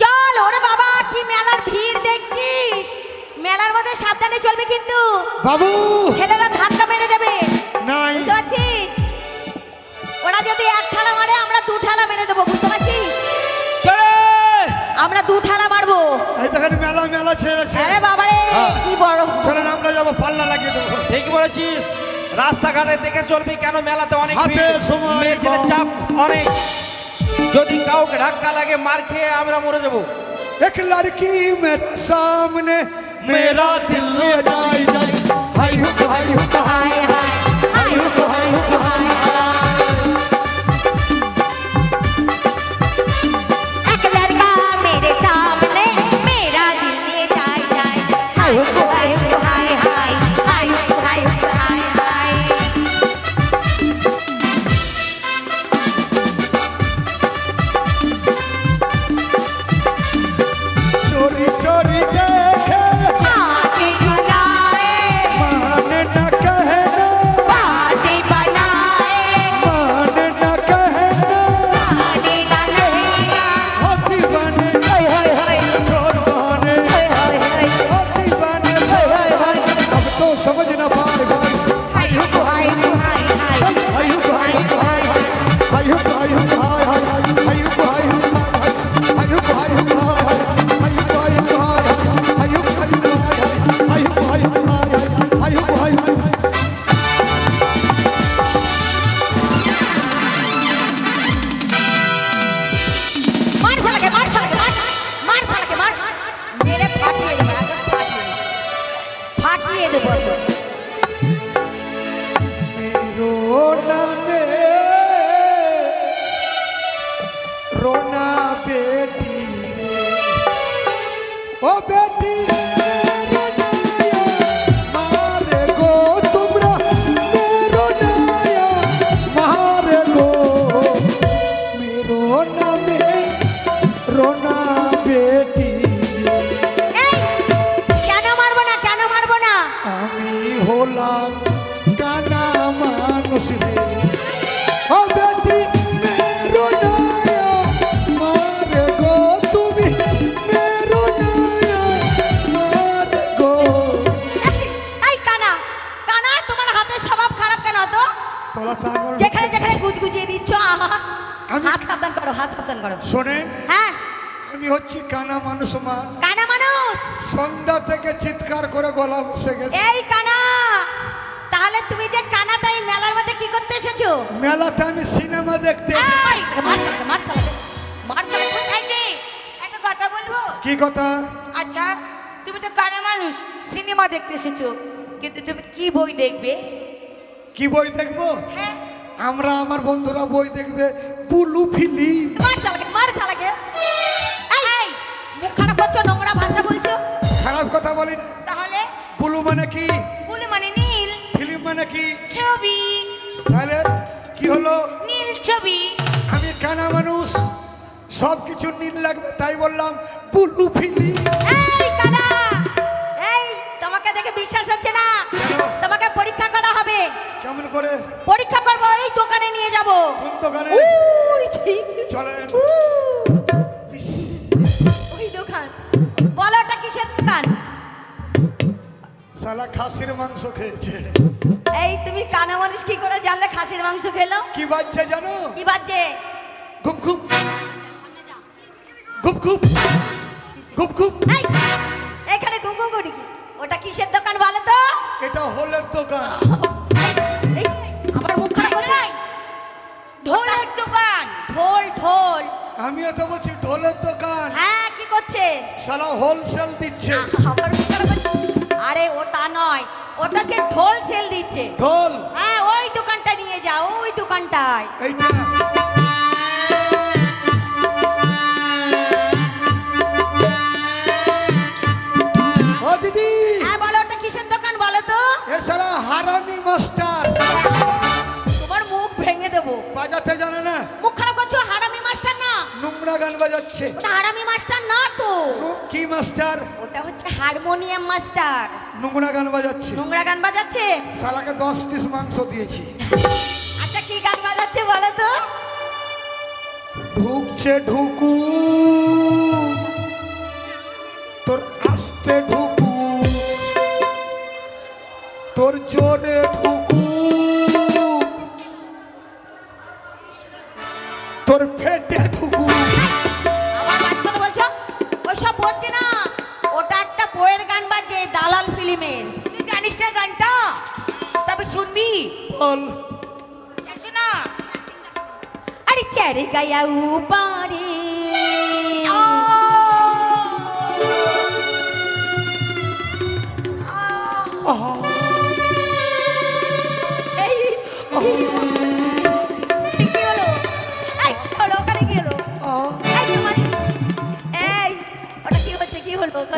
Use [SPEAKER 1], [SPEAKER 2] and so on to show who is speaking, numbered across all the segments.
[SPEAKER 1] চল ওরে বাবা কি মেলার ভিড় দেখছিস? মেলার মধ্যে সাবধানে চলবে কিন্তু।
[SPEAKER 2] বাবু!
[SPEAKER 1] ছেলেরা ধাক্কা মেরে দেবে।
[SPEAKER 2] নাই।
[SPEAKER 1] বুঝতে পারছিস? ওরা যদি এক ঠালা মারে আমরা দু ঠালা মেরে দেবো বুঝতে পারছিস?
[SPEAKER 3] চলে!
[SPEAKER 1] আমরা দু ঠালা মারবো।
[SPEAKER 2] এই দেখেন মেলা মেলা ছেড়েছে
[SPEAKER 1] আরে বাবারে
[SPEAKER 3] হ্যাঁ।
[SPEAKER 1] কি বড়
[SPEAKER 2] চলেন আমরা যাব পাল্লা লাগিয়ে দেবো।
[SPEAKER 3] ঠিক বলেছিস। রাস্তাঘাটে দেখে চলবি কেন? মেলাতে অনেক
[SPEAKER 2] হাতে
[SPEAKER 3] ভিড়।
[SPEAKER 2] সময়
[SPEAKER 3] মেয়ে
[SPEAKER 2] কম।
[SPEAKER 3] চাপ অনেক। যদি কাউকে ধাক্কা লাগে মার খেয়ে আমরা মরে যাব।
[SPEAKER 2] এক লড়কি
[SPEAKER 1] মেরা সামনে মেরা যেখানে যেখানে গুজগুজিয়ে দিচ্ছ হাত সাবধান করো হাত সাবধান করো।
[SPEAKER 2] শোনেন।
[SPEAKER 1] হ্যাঁ।
[SPEAKER 2] আমি হচ্ছি কানা মানুষ মা।
[SPEAKER 1] কানা মানুষ।
[SPEAKER 2] সন্ধ্যা থেকে চিৎকার করে গলা বসে গেছে।
[SPEAKER 1] এই কানা তাহলে তুমি যে কানা তাই মেলার মধ্যে কি করতে এসেছ?
[SPEAKER 2] মেলাতে আমি সিনেমা দেখতে
[SPEAKER 1] একটা কথা বলব?
[SPEAKER 2] কি কথা?
[SPEAKER 4] আচ্ছা তুমি তো কানা মানুষ সিনেমা দেখতে এসেছ। কিন্তু তুমি কি বই দেখবে?
[SPEAKER 2] কি বই দেখব?
[SPEAKER 4] হ্যাঁ।
[SPEAKER 2] আমরা আমার বন্ধুরা বই দেখবে বুলু ফিলিম
[SPEAKER 1] খারাপ
[SPEAKER 2] কথা বলি
[SPEAKER 4] তাহলে?
[SPEAKER 2] বুলু মানে কি?
[SPEAKER 4] বলে মানে নীল।
[SPEAKER 2] ফিল্ম মানে কি?
[SPEAKER 4] ছবি।
[SPEAKER 2] তাহলে কি হলো?
[SPEAKER 4] নীল ছবি।
[SPEAKER 2] আমি কানা মানুষ সব কিছু নীল লাগবে তাই বললাম বুলু ফিল্ম
[SPEAKER 1] এই কানা! এই তোমাকে দেখে বিশ্বাস হচ্ছে না। হবে।
[SPEAKER 2] কেমন করে?
[SPEAKER 1] পরীক্ষা করব এই দোকানে নিয়ে যাব।
[SPEAKER 2] কোন দোকানে?
[SPEAKER 1] উই, ঠিক।
[SPEAKER 2] চলেন।
[SPEAKER 1] ওই দোকান। বলো ওটা কিসের দোকান?
[SPEAKER 2] সালা খাসির মাংস খেয়েছে।
[SPEAKER 1] এই তুমি কানা মানুষ কি করে জানলে খাসির মাংস খেলো?
[SPEAKER 2] কি বাচ্চা জানো?
[SPEAKER 1] কি বাজছে?
[SPEAKER 2] গুপ গুপ। গুপ গুপ। গুপ গুপ।
[SPEAKER 1] এই এখানে গুগু করি কি? ওটা কিসের দোকান বলো তো?
[SPEAKER 2] এটা হলের দোকান।
[SPEAKER 1] আমার মুখ খারাপ কোথায়
[SPEAKER 4] ঢোলের দোকান।
[SPEAKER 1] ঢোল ঢোল।
[SPEAKER 2] আমিও তো বলছি ঢোলের দোকান।
[SPEAKER 1] হ্যাঁ কি করছে?
[SPEAKER 2] সালা হোলসেল দিচ্ছে।
[SPEAKER 1] আমার মুখ খারাপ আরে ওটা নয়। ওটা যে ঢোল সেল দিচ্ছে।
[SPEAKER 2] ঢোল?
[SPEAKER 1] হ্যাঁ ওই দোকানটা নিয়ে যাও ওই দোকানটায়।
[SPEAKER 2] এইটা? মাস্টার।
[SPEAKER 1] ওটা হচ্ছে হারমোনিয়াম মাস্টার।
[SPEAKER 2] নোংরা গান বাজাচ্ছে।
[SPEAKER 1] নোংরা গান বাজাচ্ছে?
[SPEAKER 2] শালাকে দশ পিস মাংস দিয়েছি।
[SPEAKER 1] আচ্ছা কি গান বাজাচ্ছে বলো তো?
[SPEAKER 2] ঢুকছে ঢুকু। তোর আসতে ঢুকু। তোর জোরে ঢুকু। তোর ফেটে ঢুকু।
[SPEAKER 1] বলছে না ওটা একটা বইয়ের গান বাজছে দালাল ফিল্মের
[SPEAKER 4] তুই জানিস না গানটা? তবে শুনবি।
[SPEAKER 2] বল।
[SPEAKER 4] এসো না।
[SPEAKER 1] আরে চারে গায়া উপারে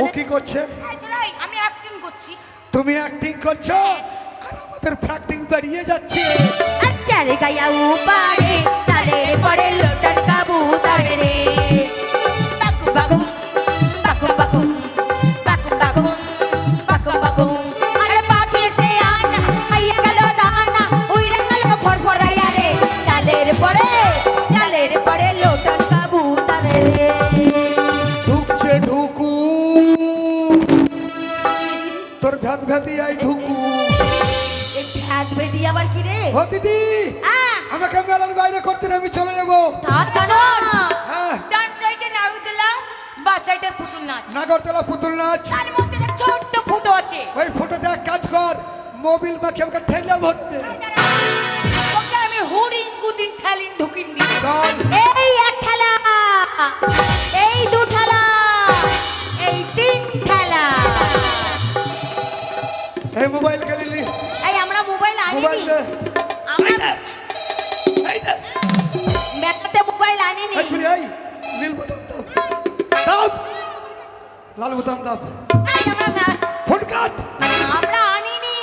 [SPEAKER 2] ও কি করছে?
[SPEAKER 4] আমি অ্যাক্টিং করছি।
[SPEAKER 2] তুমি অ্যাক্টিং করছ? আর আমাদের ফ্যাক্টিং বেরিয়ে যাচ্ছে।
[SPEAKER 1] আচ্ছা রে গায়া উপারে তালে রে পড়ে লোটার কাবু তারে রে। বাকু বাকু বাকু বাকু।
[SPEAKER 2] তোর ভ্যাত ভ্যাতি আই ঢুকু।
[SPEAKER 1] এই আবার কি রে?
[SPEAKER 2] ও দিদি আমাকে মেলার বাইরে করতে আমি চলে যাব। হ্যাঁ।
[SPEAKER 4] ডান সাইডে বা সাইডে পুতুল নাচ
[SPEAKER 2] নাগরতলা পুতুল নাচ
[SPEAKER 4] তার মধ্যে ছোট্ট ফুটো আছে।
[SPEAKER 2] ওই ফটোতে এক কাজ কর মোবিল মাখে আমাকে ঠেলে ভরতে
[SPEAKER 4] ওকে আমি হুড়িন কুদিন ঠেলিন ঢুকিন দিই
[SPEAKER 1] এই এক ঠেলা। এই এই
[SPEAKER 2] মোবাইল কেন নি
[SPEAKER 1] এই আমরা মোবাইল আনিনি আমরা মেকাতে মোবাইল আনিনি
[SPEAKER 2] এই ছুরি এই নীল বোতাম দাও দাও লাল বোতাম দাও
[SPEAKER 1] এই আমরা
[SPEAKER 2] ফোন কাট
[SPEAKER 1] আমরা আনিনি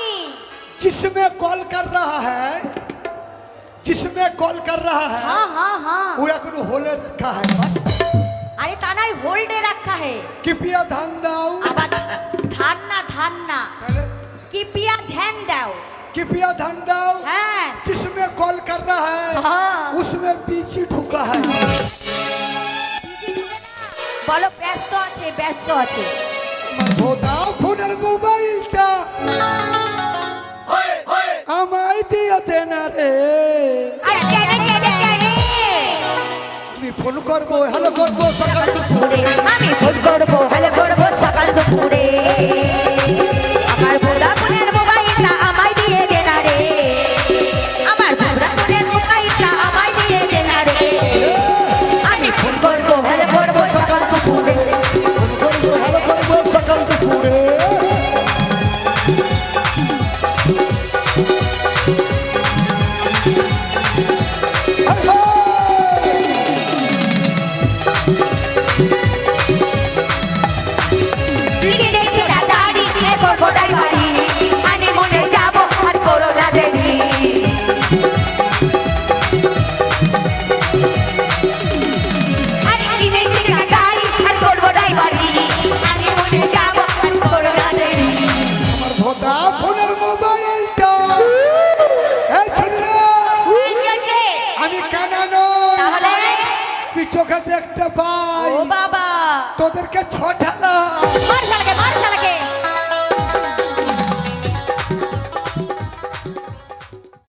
[SPEAKER 2] जिसमें कॉल कर रहा है जिसमें कॉल कर रहा है
[SPEAKER 1] हाँ हाँ हाँ
[SPEAKER 2] वो एक होले रखा है
[SPEAKER 1] अरे ताना होल्डे रखा है
[SPEAKER 2] कृपया ध्यान दाओ
[SPEAKER 1] ध्यान ना ध्यान ना না কি পিয়া ধ্যান দাও
[SPEAKER 2] कृपया ध्यान दाओ
[SPEAKER 1] হ্যাঁ
[SPEAKER 2] जिसमें कॉल कर रहा है
[SPEAKER 1] হ্যাঁ
[SPEAKER 2] उसमें बीची ढुका है
[SPEAKER 1] বলো ব্যস্ত আছে ব্যস্ত আছে
[SPEAKER 2] আমার ভোদা ফোনের মোবাইলটা আমায় দিয়ে দেন রে
[SPEAKER 1] আরে কেন কেন কেন
[SPEAKER 2] আমি ফোন করবো হ্যালো করবো সকাল
[SPEAKER 1] বাবা।
[SPEAKER 2] তোদেরকে ছোটালা